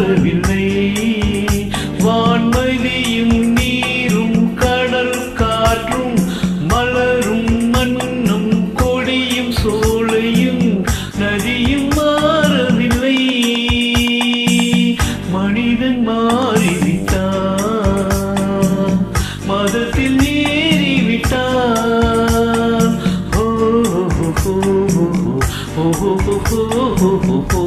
மாறவில்லை வான்மதியும் நீரும் கடல் காற்றும் மலரும் மண்ணும் கொடியும் சோலையும் நதியும் மாறவில்லை. மனிதன் மாறிவிட்டான். மதத்தில் நேறிவிட்டான் ஓ ஓ ஓ ஓ ஓ ஓ ஓ.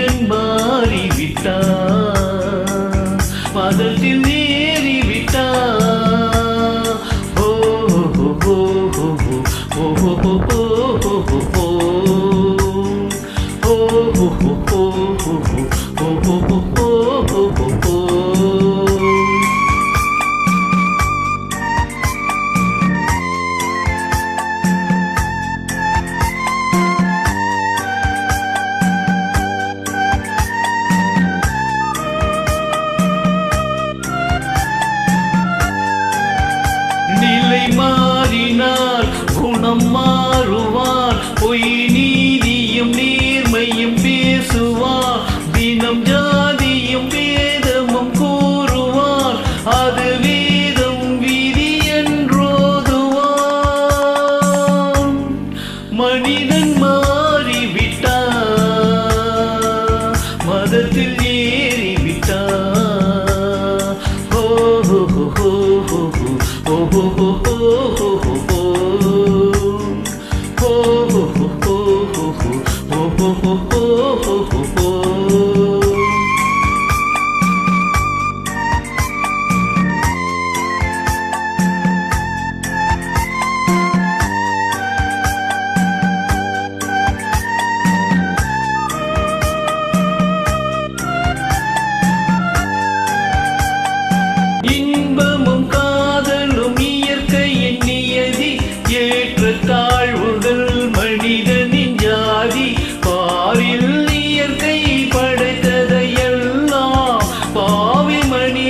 மனிதன் மாறிவிட்டான். பதத்தில் நீ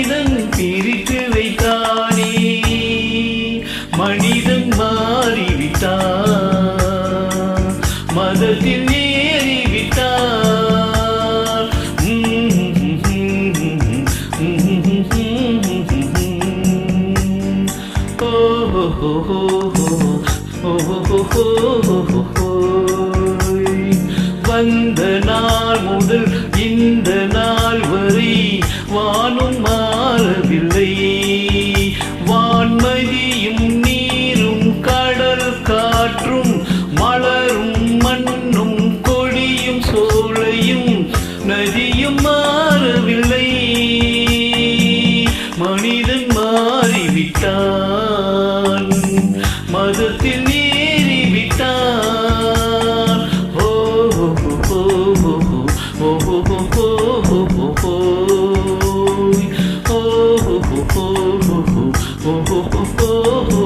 மனிதன் பிரித்து வைத்தானே மனிதன் மாறிவிட்டான் மதத்தில் ஏறிவிட்டான் வந்த நாள் முதல் இந்த காற்றும் மலரும் மண்ணும் கொடியும் சோலையும் நதியும் மாறவில்லை மனிதன் மாறிவிட்டான் மதத்தில் நீறிவிட்டான் ஓ ஓ ஓ ஓ ஓ ஓ ஓ ஓ